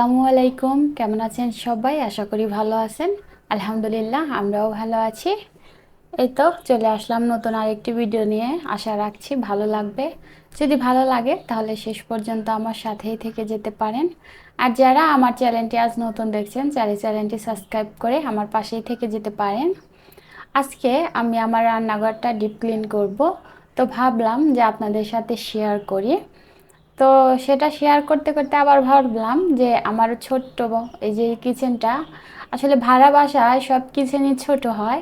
আসসালামু আলাইকুম। কেমন আছেন সবাই? আশা করি ভালো আছেন। আলহামদুলিল্লাহ, আমরাও ভালো আছি। এই তো চলে আসলাম নতুন আরেকটি ভিডিও নিয়ে। আশা রাখছি ভালো লাগবে। যদি ভালো লাগে, তাহলে শেষ পর্যন্ত আমার সাথেই থেকে যেতে পারেন। আর যারা আমার চ্যানেলটি আজ নতুন দেখছেন চাইলে চ্যানেলটি সাবস্ক্রাইব করে আমার পাশেই থেকে যেতে পারেন। আজকে আমি আমার রান্নাঘরটা ডিপ ক্লিন করব। তো ভাবলাম যে আপনাদের সাথে শেয়ার করি। তো সেটা শেয়ার করতে করতে আবার ভাবলাম যে আমার ছোট্ট এই যে কিচেনটা আসলে ভাড়া বাসায় সব কিচেনই ছোট হয়।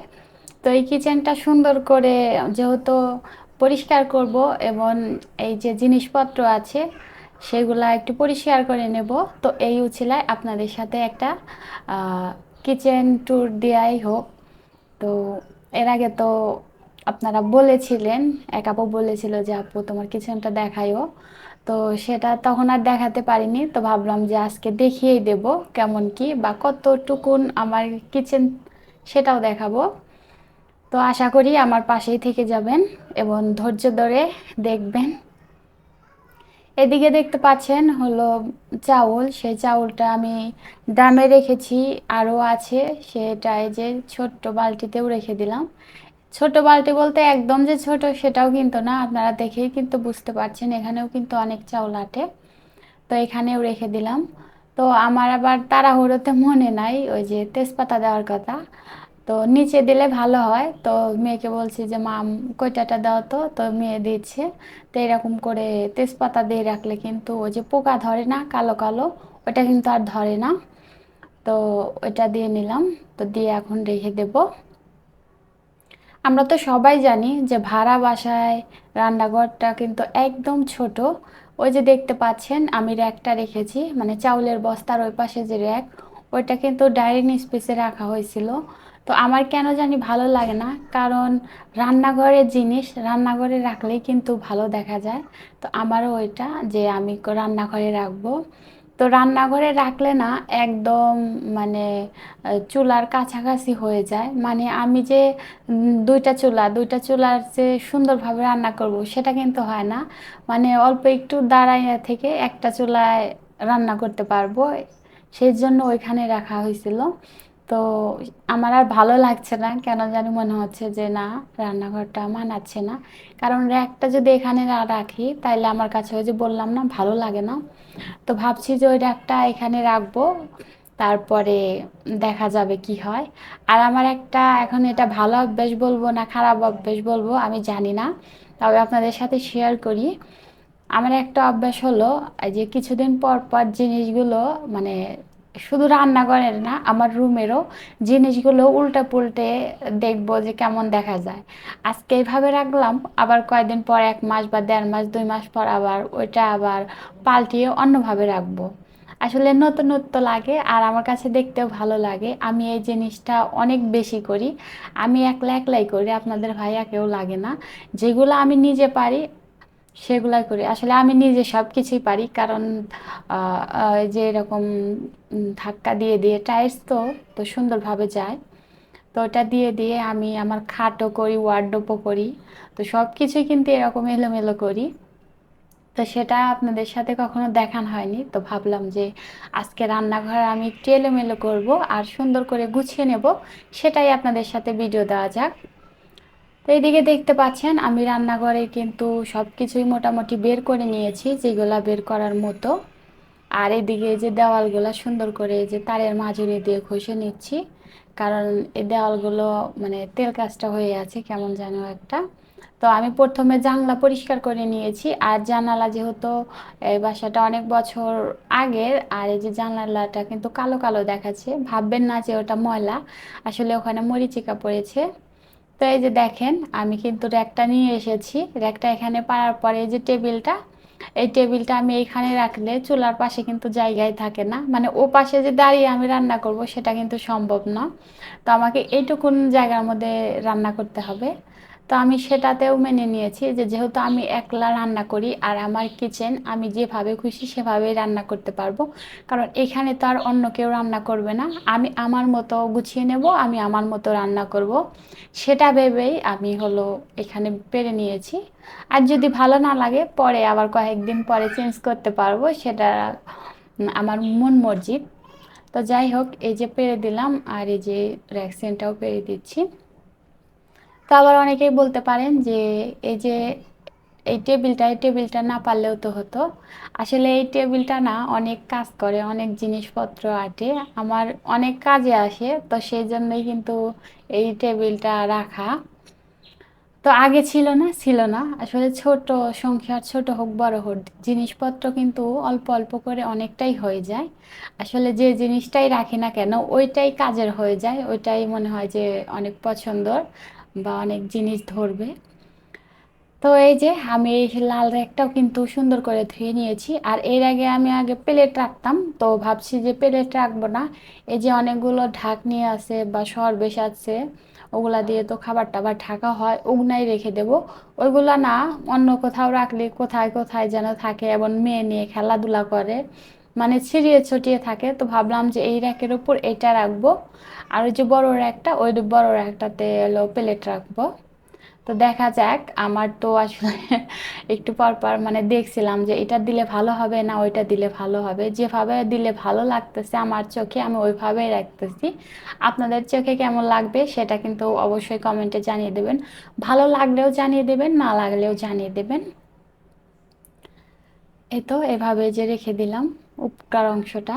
তো এই কিচেনটা সুন্দর করে যেহেতু পরিষ্কার করব এবং এই যে জিনিসপত্র আছে, সেগুলা একটু পরিষ্কার করে নেব। তো এই উছিলায় আপনাদের সাথে একটা কিচেন ট্যুর দেওয়াই হোক। তো এর আগে তো আপনারা বলেছিলেন, এক আপু বলেছিল যে, আপু, তোমার কিচেনটা দেখাইও তো সেটা তখন আর দেখাতে পারিনি। তো ভাবলাম যে আজকে দেখিয়েই দেব কেমন কি বা কতটুকুন আমার কিচেন সেটাও দেখাবো। তো আশা করি আমার পাশেই থেকে যাবেন এবং ধৈর্য ধরে দেখবেন। এদিকে দেখতে পাচ্ছেন হলো চাউল। সেই চাউলটা আমি ড্রামে রেখেছি, আরও আছে। সেটা এই যে ছোট্ট বালতিতেও রেখে দিলাম। ছোট বালতি বলতে একদম যে ছোট সেটাও কিন্তু না, আপনারা দেখেই কিন্তু বুঝতে পারছেন, এখানেও কিন্তু অনেক চাউল আটে। তো এখানেও রেখে দিলাম। তো আমার আবার তাড়াহুড়োতে মনে নাই, ওই যে তেজপাতা দেওয়ার কথা। তো নিচে দিলে ভালো হয়। তো মেয়েকে বলছি যে, মা, কয়টাটা দাও তো? তো মেয়ে দিচ্ছে। তো এরকম করে তেজপাতা দিয়ে রাখলে কিন্তু ওই যে পোকা ধরে না, কালো কালো, ওটা কিন্তু আর ধরে না। তো ওইটা দিয়ে নিলাম। তো দিয়ে এখন রেখে দেবো। আমরা তো সবাই জানি যে ভাড়া বাসায় রান্নাঘরটা কিন্তু একদম ছোট। ওই যে দেখতে পাচ্ছেন, আমি র্যাকটা রেখেছি মানে চাউলের বস্তার ওই পাশে যে র্যাক, ওইটা কিন্তু ডাইনিং স্পেসে রাখা হয়েছিল। তো আমার কেন জানি ভালো লাগে না, কারণ রান্নাঘরের জিনিস, রান্নাঘরে রাখলেই কিন্তু ভালো দেখা যায়। তো আমারও ওইটা যে আমি রান্নাঘরে রাখব। তো রান্নাঘরে রাখলে না একদম মানে চুলার কাছাকাছি হয়ে যায়। মানে আমি যে দুইটা চুলা, দুইটা চুলার যে সুন্দরভাবে রান্না করব সেটা কিন্তু হয় না। মানে অল্প একটু দাঁড়াইয়া থেকে একটা চুলায় রান্না করতে পারব। সেই জন্য ওইখানে রাখা হয়েছিল। তো আমার আর ভালো লাগছে না। কেন জানি মনে হচ্ছে যে, না, রান্নাঘরটা মানাচ্ছে না। কারণ র্যাকটা যদি এখানে না রাখি তাহলে আমার কাছে ওই যে বললাম না, ভালো লাগে না। তো ভাবছি যে ওই র্যাকটা এখানে রাখব, তারপরে দেখা যাবে কি হয়। আর আমার একটা এখন এটা ভালো অভ্যাস বলব না খারাপ অভ্যাস বলব, আমি জানি না। তবে আপনাদের সাথে শেয়ার করি। আমার একটা অভ্যাস হলো যে কিছুদিন পর পর জিনিসগুলো মানে শুধু রান্নাঘরের না, আমার রুমেরও জিনিসগুলো উল্টে পুল্টে দেখব যে কেমন দেখা যায়। আজকে এইভাবে রাখলাম, আবার কয়েকদিন পর এক মাস বা দেড় মাস, দুই মাস পর আবার ওইটা আবার পাল্টিয়ে অন্যভাবে রাখব। আসলে নতুনত্ব লাগে আর আমার কাছে দেখতেও ভালো লাগে। আমি এই জিনিসটা অনেক বেশি করি। আমি একলা একলাই করি, আপনাদের ভাইয়া কেউ লাগে না। যেগুলো আমি নিজে পারি সেগুলাই করি। আসলে আমি নিজে সব কিছুই পারি, কারণ যে এরকম ধাক্কা দিয়ে দিয়ে টাইলস তো তো সুন্দরভাবে যায়। তো ওটা দিয়ে দিয়ে আমি আমার খাটও করি, ওয়ার্ডরোবও করি। তো সব কিছুই কিন্তু এরকম এলোমেলো করি। তো সেটা আপনাদের সাথে কখনো দেখানো হয়নি, তো ভাবলাম যে আজকে রান্নাঘর আমি একটু এলোমেলো করব আর সুন্দর করে গুছিয়ে নেব। সেটাই আপনাদের সাথে ভিডিও দেওয়া যাক। তো এইদিকে দেখতে পাচ্ছেন, আমি রান্নাঘরে কিন্তু সব কিছুই মোটামুটি বের করে নিয়েছি, যেগুলা বের করার মতো। আর এদিকে যে দেওয়ালগুলো সুন্দর করে যে তারের মাজুরি দিয়ে ঘষে নিচ্ছি, কারণ এই দেওয়ালগুলো মানে তেল কাজটা হয়ে আছে, কেমন যেন একটা। তো আমি প্রথমে জানলা পরিষ্কার করে নিয়েছি, আর জানালা যেহেতু এই বাসাটা অনেক বছর আগের, আর এই যে জানালাটা কিন্তু কালো কালো দেখাচ্ছে, ভাববেন না যে ওটা ময়লা, আসলে ওখানে মরিচিকা পড়েছে। তো এই যে দেখেন, আমি কিন্তু র্যাকটা নিয়ে এসেছি। র্যাকটা এখানে পারার পরে এই যে টেবিলটা, এই টেবিলটা আমি এইখানে রাখলে চুলার পাশে কিন্তু জায়গায় থাকে না। মানে ও পাশে যে দাঁড়িয়ে আমি রান্না করব সেটা কিন্তু সম্ভব না। তো আমাকে এইটুকুন জায়গার মধ্যে রান্না করতে হবে। তো আমি সেটাতেও মেনে নিয়েছি যে যেহেতু আমি একলা রান্না করি আর আমার কিচেন আমি যেভাবে খুশি সেভাবেই রান্না করতে পারব। কারণ এখানে তো আর অন্য কেউ রান্না করবে না। আমি আমার মতো গুছিয়ে নেব, আমি আমার মতো রান্না করব। সেটা ভেবেই আমি হলো এখানে পেরে নিয়েছি। আর যদি ভালো না লাগে, পরে আবার কয়েকদিন পরে চেঞ্জ করতে পারব, সেটা আমার মন মর্জিত তো যাই হোক, এই যে পেরে দিলাম আর এই যে র্যাকসেনটাও পেরে দিচ্ছি। তো আবার অনেকেই বলতে পারেন যে, এই যে, এই টেবিলটা এই টেবিলটা না পারলেও তো হতো। আসলে এই টেবিলটা না অনেক কাজ করে, অনেক জিনিসপত্র আটে, আমার অনেক কাজে আসে, তো সেই জন্যই কিন্তু এই টেবিলটা রাখা। তো আগে ছিল না ছিল না। আসলে ছোট সংখ্যার ছোট হোক, বড় হোক, জিনিসপত্র কিন্তু অল্প অল্প করে অনেকটাই হয়ে যায়। আসলে যে জিনিসটাই রাখি না কেন, ওইটাই কাজের হয়ে যায়, ওইটাই মনে হয় যে অনেক পছন্দর। বা অনেক জিনিস ধরবে। তো এই যে আমি এই লাল র্যাকটাও কিন্তু সুন্দর করে ধুয়ে নিয়েছি। আর এর আগে আমি আগে প্লেট রাখতাম, তো ভাবছি যে প্লেট রাখব না। এই যে অনেকগুলো ঢাকনি আছে বা সরবেশ আছে, ওগুলা দিয়ে তো খাবার টাবার ঢাকা হয়, ওগুলাই রেখে দেব। ওইগুলা না অন্য কোথাও রাখলে কোথায় কোথায় যেন থাকে এবং মেয়ে নিয়ে খেলাধুলা করে। মানে ছিঁড়িয়ে ছটিয়ে থাকে, তো ভাবলাম যে এই র্যাকের উপর এটা রাখব। আর ওই যে বড় র্যাকটা, ওই বড় র্যাকটাতে হলো প্লেট রাখব। তো দেখা যাক, আমার তো আসলে একটু পর পর মানে দেখছিলাম যে এটা দিলে ভালো হবে না ওইটা দিলে ভালো হবে। যেভাবে দিলে ভালো লাগতেছে আমার চোখে, আমি ওইভাবেই রাখতেছি। আপনাদের চোখে কেমন লাগবে সেটা কিন্তু অবশ্যই কমেন্টে জানিয়ে দেবেন। ভালো লাগলেও জানিয়ে দেবেন, না লাগলেও জানিয়ে দেবেন। এই তো, এভাবে যে রেখে দিলাম। উপকার অংশটা।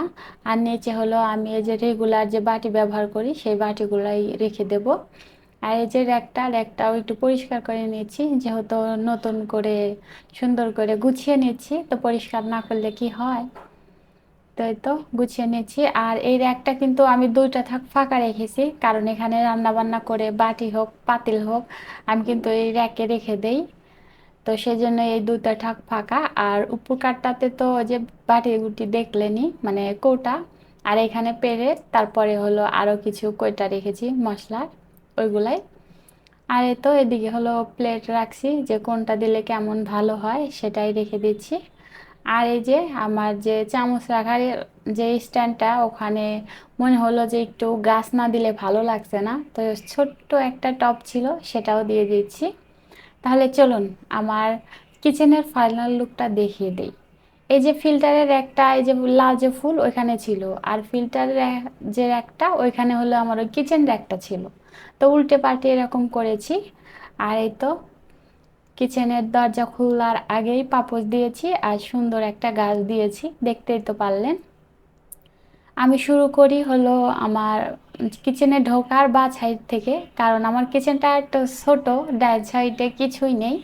আর নিচে হলো আমি এই যে রেগুলার যে বাটি ব্যবহার করি, সেই বাটিগুলাই রেখে দেব। আর এই যে র্যাকটা, র্যাকটাও একটু পরিষ্কার করে নিয়েছি, যেহেতু নতুন করে সুন্দর করে গুছিয়ে নিচ্ছি, তো পরিষ্কার না করলে কি হয়? তাই তো, গুছিয়ে নিয়েছি আর এই র্যাকটা কিন্তু আমি দুইটা থাক ফাঁকা রেখেছি, কারণ এখানে রান্না বান্না করে বাটি হোক, পাতিল হোক, আমি কিন্তু এই র্যাকে রেখে দেই। তো সেই জন্য এই দুটা ঠাক ফাঁকা। আর উপকারটাতে তো যে বাটি গুটি দেখলেনি মানে কৌটা। আর এখানে পেরে তারপরে হলো আরও কিছু কয়টা রেখেছি মশলার ওইগুলাই। আর এই তো এদিকে হলো প্লেট রাখছি যে কোনটা দিলে কেমন ভালো হয়, সেটাই রেখে দিচ্ছি। আর এই যে আমার যে চামচ রাখার যে স্ট্যান্ডটা, ওখানে মনে হলো যে একটু গাছ না দিলে ভালো লাগছে না। তো ছোট্ট একটা টপ ছিল, সেটাও দিয়ে দিচ্ছি। তাহলে চলুন আমার কিচেনের ফাইনাল লুকটা দেখিয়ে দেই। এই যে ফিল্টারের একটা, এই যে লাল যে ফুল ওইখানে ছিল, আর ফিল্টারের যে একটা, ওইখানে হলো আমার ওই কিচেন র্যাকটা ছিল। তো উল্টে পাল্টে এরকম করেছি, আর এই তো কিচেনের দরজা খোলার আগেই পাপোশ দিয়েছি, আর সুন্দর একটা গাছ দিয়েছি, দেখতেই তো পারলেন। আমি শুরু করি হলো আমার কিচেনে ঢোকার বা সাইড থেকে, কারণ আমার কিচেনটা একটু ছোট, ডান সাইডে কিছুই নেই,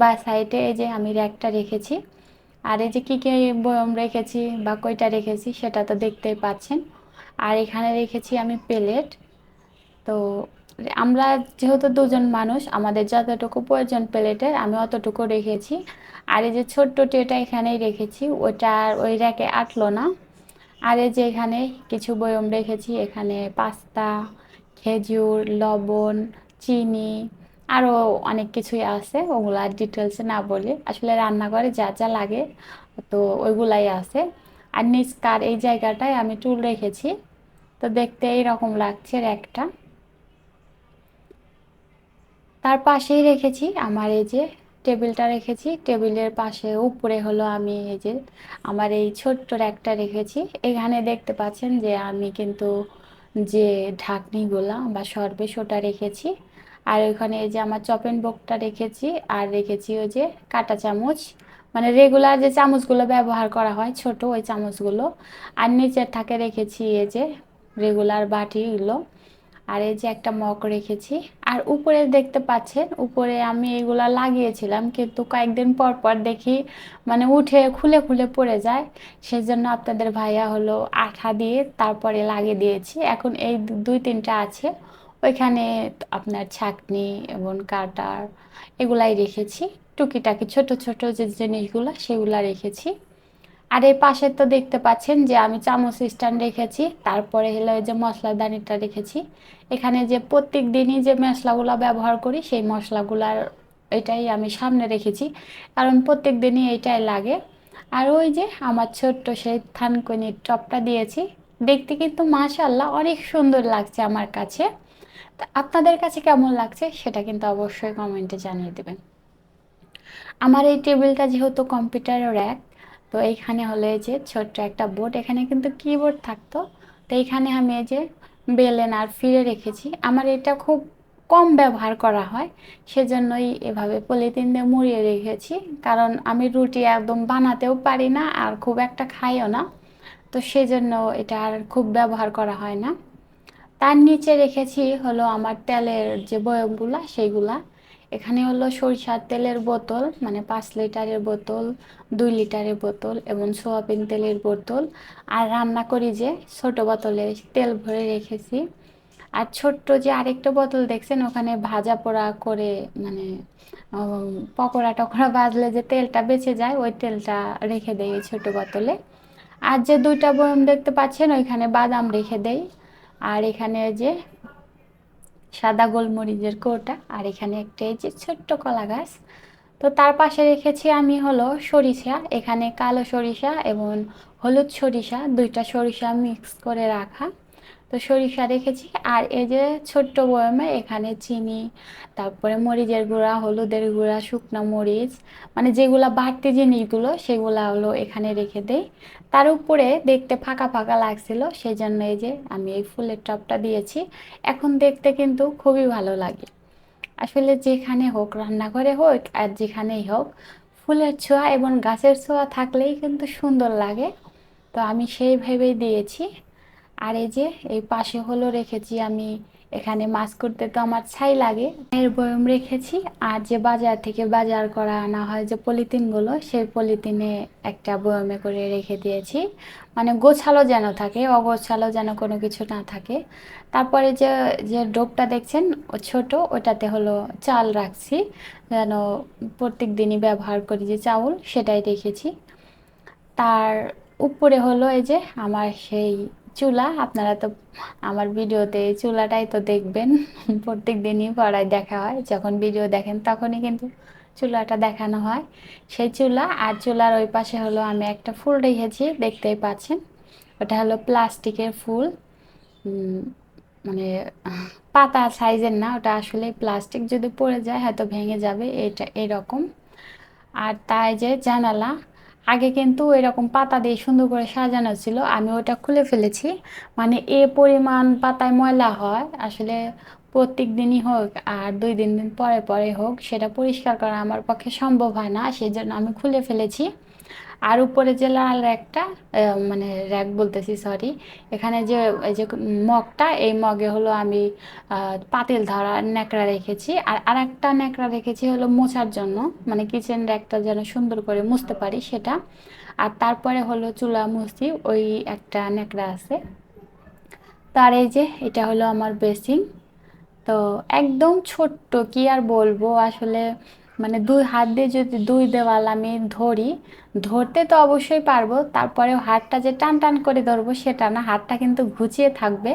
বা সাইডে এই যে আমি র্যাকটা রেখেছি। আর এই যে কী কী বয়ম রেখেছি বা কইটা রেখেছি সেটা তো দেখতেই পাচ্ছেন। আর এখানে রেখেছি আমি প্লেট তো আমরা যেহেতু দুজন মানুষ, আমাদের যতটুকু প্রয়োজন প্লেটের আমি অতটুকু রেখেছি। আর এই যে ছোট্ট টেটা এখানেই রেখেছি ওটা ওই র্যাকে আটলো না। আর এই যে এখানে কিছু বয়ম রেখেছি, এখানে পাস্তা, খেজুর, লবণ, চিনি আরও অনেক কিছুই আছে। ওগুলো আর ডিটেলসে না বলে। আসলে রান্নাঘরে যা যা লাগে তো ওইগুলাই আছে। আর নিচকার এই জায়গাটায় আমি টুল রেখেছি। তো দেখতে এইরকম লাগছে একটা। তার পাশেই রেখেছি আমার এই যে টেবিলটা রেখেছি। টেবিলের পাশে উপরে হলো আমি এই যে আমার এই ছোট্ট একটা রেখেছি। এখানে দেখতে পাচ্ছেন যে আমি কিন্তু যে ঢাকনিগুলা বা সর্বেশ ওটা রেখেছি। আর ওইখানে এই যে আমার চপেন বকটা রেখেছি আর রেখেছি ওই যে কাটা চামচ। মানে রেগুলার যে চামচগুলো ব্যবহার করা হয় ছোট ওই চামচগুলো। আর নিচের থাকে রেখেছি এই যে রেগুলার বাটিগুলো। আর এই যে একটা মগ রেখেছি। আর উপরে দেখতে পাচ্ছেন, উপরে আমি এগুলা লাগিয়েছিলাম, কিন্তু কয়েকদিন পর পর দেখি মানে উঠে খুলে খুলে পড়ে যায়। সেই জন্য আপনাদের ভাইয়া হলো আঠা দিয়ে তারপরে লাগিয়ে দিয়েছি। এখন এই দুই তিনটা আছে। ওইখানে আপনার ছাকনি এবং কাটার এগুলাই রেখেছি। টুকিটাকি ছোট ছোট যে জিনিসগুলো সেগুলা রেখেছি। আর এই পাশে তো দেখতে পাচ্ছেন যে আমি চামচ স্ট্যান্ড রেখেছি, তারপরে হলো যে মশলাদানিটা রেখেছি। এখানে যে প্রত্যেক দিনই যে মশলাগুলো ব্যবহার করি, সেই মশলাগুলার এটাই আমি সামনে রেখেছি, কারণ প্রত্যেক দিনই এটাই লাগে। আর ওই যে আমার ছোট্ট সেই থানকুনির টপটা দিয়েছি, দেখতে কিন্তু মাশাল্লাহ অনেক সুন্দর লাগছে আমার কাছে। তা আপনাদের কাছে কেমন লাগছে সেটা কিন্তু অবশ্যই কমেন্টে জানিয়ে দেবেন। আমার এই টেবিলটা যেহেতু কম্পিউটার র্যাক তো এইখানে হলো যে ছোট্ট একটা বোর্ড, এখানে কিন্তু কিবোর্ড থাকতো। তো এইখানে আমি এই যে বেলেন আর ফিরে রেখেছি। আমার এটা খুব কম ব্যবহার করা হয়, সেজন্যই এভাবে পলিথিন দিয়ে মুড়িয়ে রেখেছি। কারণ আমি রুটি একদম বানাতেও পারি না আর খুব একটা খাইও না। তো সেজন্য এটা আর খুব ব্যবহার করা হয় না। তার নিচে রেখেছি হলো আমার তেলের যে বয়মগুলা, সেইগুলা। এখানে হলো সরিষার তেলের বোতল মানে পাঁচ লিটারের বোতল, দুই লিটারের বোতল এবং সোয়াবিন তেলের বোতল। আর রান্না করি যে ছোট বোতলে তেল ভরে রেখেছি। আর ছোট্ট যে আরেকটা বোতল দেখছেন, ওখানে ভাজা পোড়া করে মানে পকোড়া টকোড়া বাজলে যে তেলটা বেঁচে যায়, ওই তেলটা রেখে দেয় ওই ছোটো বোতলে। আর যে দুইটা বয়ম দেখতে পাচ্ছেন, ওইখানে বাদাম রেখে দেয় আর এখানে যে সাদা গোলমরিচের কোটা আর এখানে একটা এই যে ছোট্ট কলা গাছ। তো তার পাশে রেখেছি আমি হলো সরিষা, এখানে কালো সরিষা এবং হলুদ সরিষা, দুইটা সরিষা মিক্স করে রাখা। তো সরিষা রেখেছি। আর এই যে ছোট্ট বয়মে এখানে চিনি, তারপরে মরিচের গুঁড়া, হলুদের গুঁড়া, শুকনো মরিচ মানে যেগুলা বাড়তি জিনিসগুলো সেগুলো হলো এখানে রেখে দেই। তার উপরে দেখতে ফাঁকা ফাঁকা লাগছিল সেই জন্য এই যে আমি এই ফুলের টপটা দিয়েছি। এখন দেখতে কিন্তু খুবই ভালো লাগে। আসলে যেখানে হোক রান্নাঘরে হোক আর যেখানেই হোক, ফুলের ছোঁয়া এবং গাছের ছোঁয়া থাকলেই কিন্তু সুন্দর লাগে। তো আমি সেই ভেবেই দিয়েছি। আর এই যে, এই পাশে হলো রেখেছি আমি, এখানে মাছ করতে তো আমার ছাই লাগে। এর বয়ম রেখেছি, আর যে বাজার থেকে বাজার করা আনা হয় যে পলিথিনগুলো, সেই পলিথিনে একটা বয়মে করে রেখে দিয়েছি। মানে গোছালো যেন থাকে, অগোছালো যেন কোনো কিছু না থাকে। তারপরে যে যে ডোবটা দেখছেন ছোট, ওটাতে হলো চাল রাখছি। যেন প্রত্যেক দিনই ব্যবহার করি যে চাউল, সেটাই রেখেছি। তার উপরে হলো এই যে, আমার সেই চুলা, আপনারা তো আমার ভিডিওতে চুলাটাই তো দেখবেন। প্রত্যেক দিনই পড়ায় দেখা হয়, যখন ভিডিও দেখেন তখনই কিন্তু চুলাটা দেখানো হয়। সেই চুলা আর চুলার ওই পাশে হলো আমি একটা ফুল রেখেছি, দেখতেই পাচ্ছেন। ওটা হলো প্লাস্টিকের ফুল। মানে পাতা সাইজের না, ওটা আসলে প্লাস্টিক যদি পড়ে যায় হয়তো ভেঙে যাবে, এটা এরকম। আর তাই যে জানালা আগে কিন্তু এরকম পাতা দিয়ে সুন্দর করে সাজানো ছিল, আমি ওটা খুলে ফেলেছি। মানে এ পরিমাণ পাতায় ময়লা হয়, আসলে প্রত্যেক দিনই হোক আর দুই দিন দিন পরে পরে হোক, সেটা পরিষ্কার করা আমার পক্ষে সম্ভব হয় না সেই জন্য আমি খুলে ফেলেছি। আর উপরে যে লাল র্যাকটা মানে র্যাক বলতেছি সরি এখানে যে, এই যে মগটা, এই মগে হলো আমি পাতিল ধরা ন্যাকড়া রেখেছি। আর আর একটা ন্যাকড়া রেখেছি হলো মোছার জন্য মানে কিচেন র্যাকটা যেন সুন্দর করে মুছতে পারি সেটা। আর তারপরে হলো চুলা মুছি, ওই একটা ন্যাকড়া আছে। তার এই যে, এটা হলো আমার বেসিং তো একদম ছোট্ট, কি আর বলব, আসলে মানে দুই হাত দিয়ে যদি দুই দেওয়াল আমি ধরি, ধরতে তো অবশ্যই পারব তারপরে হাতটা যে টান টান করে ধরবো সেটা না, হাতটা কিন্তু ঘুচিয়ে থাকবে।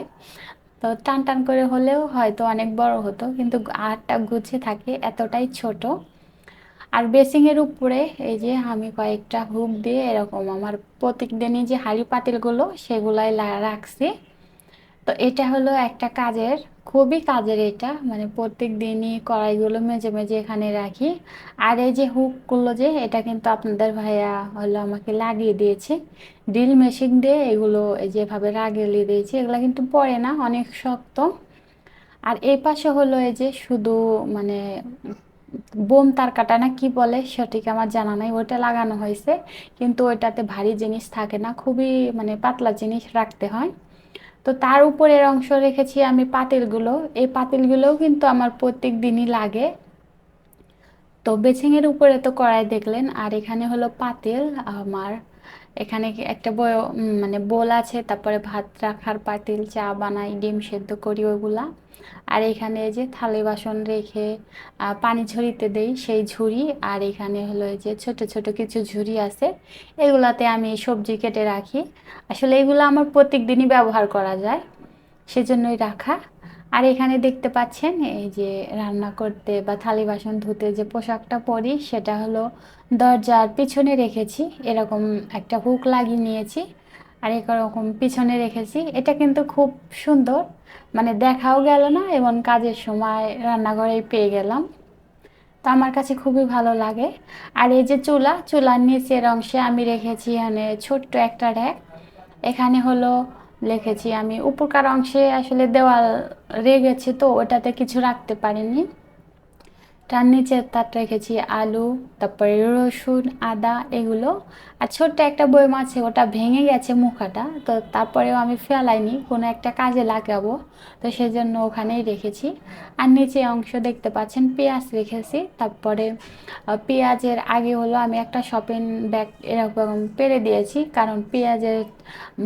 তো টান টান করে হলেও হয়তো অনেক বড় হতো, কিন্তু হাতটা গুছিয়ে থাকে, এতটাই ছোট। আর বেসিংয়ের উপরে এই যে আমি কয়েকটা হুক দিয়ে এরকম আমার প্রত্যেক দিনই যে হাঁড়ি পাতিলগুলো, সেগুলাই রাখছি তো এটা হলো একটা কাজের, খুবই কাজের এটা। মানে প্রত্যেক দিনই কড়াইগুলো মেজে মেজে এখানে রাখি। আর এই যে হুকগুলো যে, এটা কিন্তু আপনাদের ভাইয়া হলো আমাকে লাগিয়ে দিয়েছে। ড্রিল মেশিন দিয়ে এগুলো এই যেভাবে লাগিয়ে দিয়েছে, এগুলো কিন্তু পড়ে না, অনেক শক্ত। আর এই পাশে হলো এই যে শুধু মানে বোম তার কাটা না কি বলে সঠিক আমার জানা নাই ওটা লাগানো হয়েছে। কিন্তু ওইটাতে ভারী জিনিস থাকে না, খুবই মানে পাতলা জিনিস রাখতে হয়। তো তার উপরের অংশ রেখেছি আমি পাতিলগুলো। এই পাতিলগুলোও কিন্তু আমার প্রত্যেক দিনই লাগে। তো বেছিংয়ের উপরে তো কড়াই দেখলেন, আর এখানে হলো পাতিল, আমার এখানে একটা বয় মানে বোল আছে, তারপরে ভাত রাখার পাতিল, চা বানাই, ডিম সেদ্ধ করি ওগুলা আর এখানে এই যে থালি বাসন রেখে পানি ঝরিতে দেই সেই ঝুড়ি। আর এখানে হলো এই যে ছোট ছোট কিছু ঝুড়ি আছে, এগুলাতে আমি সবজি কেটে রাখি। আসলে এগুলো আমার প্রত্যেক দিনই ব্যবহার করা যায়, সেজন্যই রাখা। আর এখানে দেখতে পাচ্ছেন এই যে রান্না করতে বা থালি বাসন ধুতে যে পোশাকটা পরি, সেটা হলো দরজার পিছনে রেখেছি। এরকম একটা হুক লাগিয়ে নিয়েছি আর এরকম পিছনে রেখেছি। এটা কিন্তু খুব সুন্দর মানে দেখাও গেল না, এবং কাজের সময় রান্নাঘরেই পেয়ে গেলাম। তো আমার কাছে খুবই ভালো লাগে। আর এই যে চুলা, চুলার নিচের অংশে আমি রেখেছি মানে ছোট্ট একটা র্যাক। এখানে হলো লিখেছি আমি। উপরকার অংশে আসলে দেওয়াল রেগেছে তো ওটাতে কিছু রাখতে পারিনি। তার নিচে তার রেখেছি আলু, তারপরে রসুন, আদা এগুলো, আর ছোট্ট একটা বইম আছে ওটা ভেঙে গেছে মুখাটা, তো তারপরেও আমি ফেলাইনি, কোনো একটা কাজে লাগাবো, তো সেই জন্য ওখানেই রেখেছি। আর নিচে অংশ দেখতে পাচ্ছেন, পেঁয়াজ রেখেছি, তারপরে পেঁয়াজের আগে হলো আমি একটা শপিং ব্যাগ এরকম পেরে দিয়েছি, কারণ পেঁয়াজের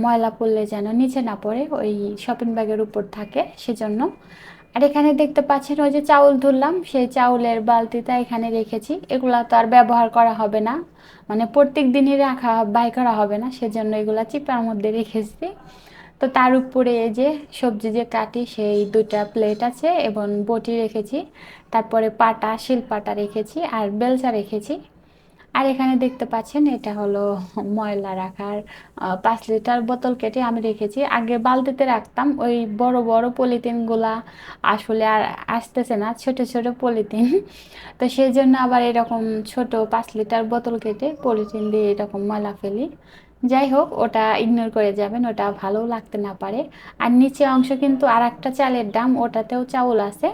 ময়লা পড়লে যেন নিচে না পড়ে, ওই শপিং ব্যাগের উপর থাকে, সেজন্য আর এখানে দেখতে পাচ্ছেন ওই যে চাউল ধুলাম সেই চাউলের বালতিটা এখানে রেখেছি। এগুলা তো আর ব্যবহার করা হবে না। মানে প্রত্যেক দিনই রাখা বাই করা হবে না, সেজন্য এগুলা চিপার মধ্যে রেখেছি। তো তার উপরে এই যে সবজি যে কাটি, সেই দুটা প্লেট আছে এবং বটি রেখেছি। তারপরে পাটা শিলপাটা রেখেছি আর বেলচা রেখেছি। আর এখানে দেখতে পাচ্ছেন, এটা হলো ময়লা রাখার পাঁচ লিটার বোতল কেটে আমি রেখেছি। আগে বালতিতে রাখতাম, ওই বড় বড় পলিথিনগুলা আসলে আর আসতেছে না, ছোট ছোট পলিথিন। তো সেই জন্য আবার এরকম ছোট পাঁচ লিটার বোতল কেটে পলিথিন দিয়ে এরকম ময়লা ফেলি। যাই হোক, ওটা ইগনোর করে যাবেন, ওটা ভালো লাগতে না পারে। আর নিচে অংশ কিন্তু আর একটা চালের দাম, ওটাতেও চাউল আছে।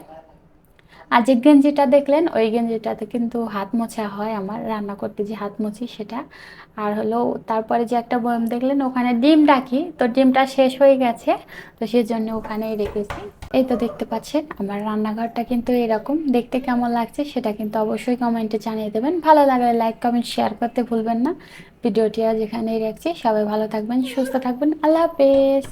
আর যে গেঞ্জিটা দেখলেন, ওই গেঞ্জিটাতে কিন্তু হাত মোছা হয় আমার, রান্না করতে যে হাত মুছি সেটা। আর হলো তারপরে যে একটা বয়ম দেখলেন, ওখানে ডিম ডাকি তো ডিমটা শেষ হয়ে গেছে, তো সেই জন্য ওখানেই রেখেছি। এই তো দেখতে পাচ্ছেন, আমার রান্নাঘরটা কিন্তু এরকম। দেখতে কেমন লাগছে সেটা কিন্তু অবশ্যই কমেন্টে জানিয়ে দেবেন। ভালো লাগলে লাইক, কমেন্ট, শেয়ার করতে ভুলবেন না। ভিডিওটি আজ এখানেই রাখছি। সবাই ভালো থাকবেন, সুস্থ থাকবেন। আল্লাহ হাফেজ।